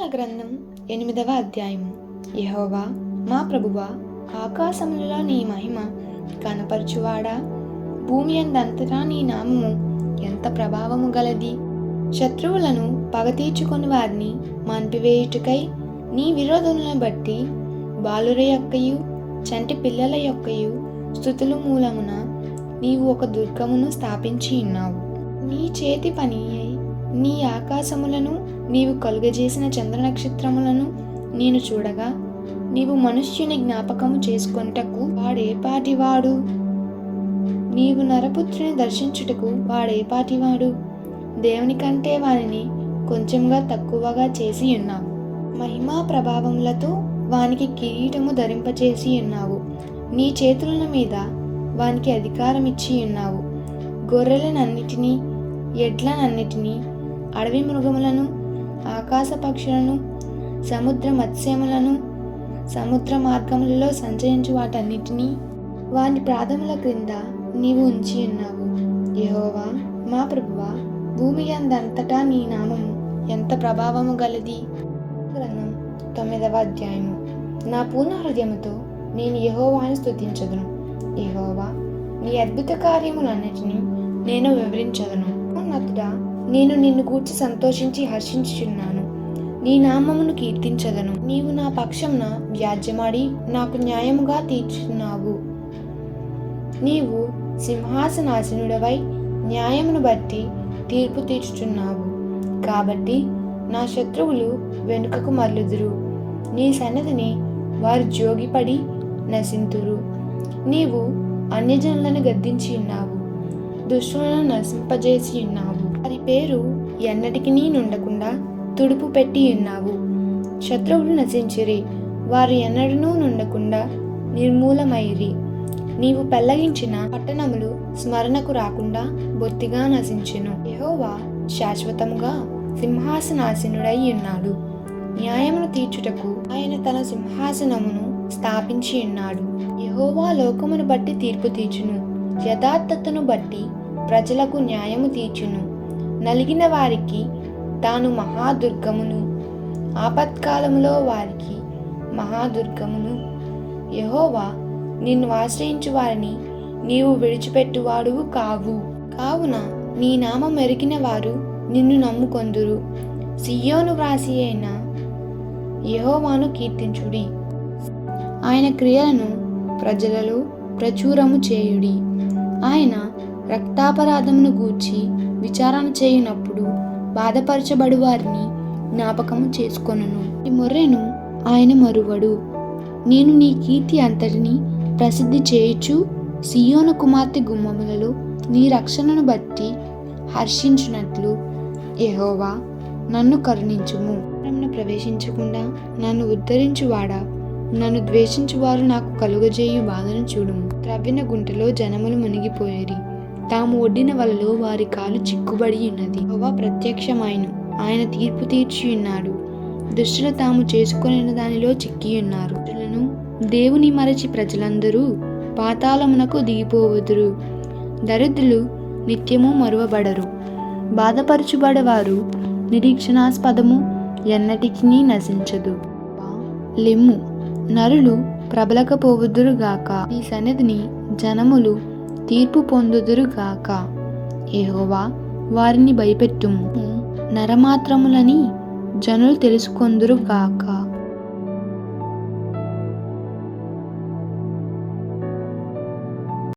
కీర్తనల గ్రంథం ఎనిమిదవ అధ్యాయం. యహోవా మా ప్రభువా ఆకాశములలో నీ మహిమ కనపరచువాడా? భూమి అందంతటా నీ నామము ఎంత ప్రభావము గలది? శత్రువులను పగ తీర్చుకొని వారిని మాన్పివేయుటకై నీ విరోధులను బట్టి బాలుర యొక్కయు చంటి పిల్లల యొక్కయు స్థుతులు మూలమున నీవు ఒక దుర్గమును స్థాపించి ఉన్నావు. నీ చేతి పని నీ ఆకాశములను నీవు కలుగజేసిన చంద్ర నక్షత్రములను నేను చూడగా నీవు మనుష్యుని జ్ఞాపకము చేసుకొనుటకు వాడేపాటివాడు నీవు నరపుత్రుని దర్శించుటకు వాడేపాటివాడు దేవుని కంటే వానిని కొంచెంగా తక్కువగా చేసి ఉన్నావు. మహిమా ప్రభావములతో వానికి కిరీటము ధరింపచేసి ఉన్నావు. నీ చేతుల మీద వానికి అధికారం ఇచ్చి ఉన్నావు. గొర్రెలనన్నిటినీ ఎడ్లనన్నిటినీ అడవి మృగములను ఆకాశ పక్షులను సముద్ర మత్స్యములను సముద్ర మార్గములలో సంచరించు వాటన్నిటినీ వాని ప్రాథముల క్రింద నీవు ఉంచి ఉన్నావు. యహోవా మా ప్రభువా భూమి అందంతటా నీ నామము ఎంత ప్రభావము గలది? గ్రంథం తొమ్మిదవ అధ్యాయము. నా పూర్ణ హృదయముతో నేను యహోవాను స్థుతించదును యహోవా నీ అద్భుత కార్యములన్నిటినీ నేను వివరించదును. ఉన్నతుడా నేను నిన్ను గూర్చి సంతోషించి హర్షించుచున్నాను. నీ నామమును కీర్తించదను. నీవు నా పక్షంన వ్యాజ్యమాడి నాకు న్యాయముగా తీర్చున్నావు. నీవు సింహాసనాసనుడవై న్యాయమును బట్టి తీర్పు తీర్చుచున్నావు. కాబట్టి నా శత్రువులు వెనుకకు మరలుదురు. నీ సన్నదిని వారు జోగిపడి నశింతురు. నీవు అన్యజనులను గద్దించి ఉన్నావు. దుష్టులను నశింపజేసి ఉన్నావు. పేరు ఎన్నటికి నుండకుండా తుడుపు పెట్టి ఉన్నావు. శత్రువులు నశించిరి. వారు ఎన్నడనూ నుండకుండా నిర్మూలమైరి నీవు పెళ్ళగించిన పట్టణములు స్మరణకు రాకుండా బొత్తిగా నశించెను. యహోవా శాశ్వతముగా సింహాసనాసీనుడై ఉన్నాడు. న్యాయమును తీర్చుటకు ఆయన తన సింహాసనమును స్థాపించి ఉన్నాడు. యహోవా లోకమును బట్టి తీర్పు తీర్చును. యథార్థతను బట్టి ప్రజలకు న్యాయము తీర్చును. నలిగిన వారికి తాను మహాదుర్గమును. ఆపత్కాలములో వారికి మహాదుర్గమును. యహోవా నిన్ను ఆశ్రయించు వారిని నీవు విడిచిపెట్టువాడువు కావు. కావున నీ నామం ఎరిగిన వారు నిన్ను నమ్ముకొందురు. సియోను వ్రాసి అయిన యహోవాను కీర్తించుడి. ఆయన క్రియలను ప్రజలలో ప్రచురము చేయుడి. ఆయన రక్తాపరాధమును గూర్చి విచారణ చేయనప్పుడు బాధపరచబడు వారిని జ్ఞాపకము చేసుకొనును. ఈ మొర్రెను ఆయన మరువడు. నేను నీ కీర్తి అంతటిని ప్రసిద్ధి చేయుచు సియోను కుమార్తె గుమ్మములలో నీ రక్షణను బట్టి హర్షించినట్లు ఎహోవా నన్ను కరుణించుము. నన్ను ప్రవేశించకుండా నన్ను ఉద్ధరించువాడా? నన్ను ద్వేషించువారు నాకు కలుగజేయు బాధను చూడుము. త్రవ్విన గుంటలో జనములు మునిగిపోయేరి. తాము ఒడ్డిన వలలో వారి కాలు చిక్కుబడి ఉన్నది. యెహోవా ప్రత్యక్షమైన ఆయన తీర్పు తీర్చి ఉన్నాడు. దుష్టులు తాము చేసుకుని దానిలో చిక్కి ఉన్నారు. దేవుని మరచి ప్రజలందరూ పాతాళమునకు దిగిపోవదురు. దరిద్రులు నిత్యము మరువబడరు. బాధపరచుబడవారు నిరీక్షణాస్పదము ఎన్నటికీ నశించదు. లెమ్ము నరులు ప్రబలకపోవుదురుగాక ఈ సన్నిధిని జనములు తీర్పు పొందుదురుగాక. ఏహోవా వారిని భయపెట్టుము. నరమాత్రములని జనులు తెలుసుకొందురుగాక.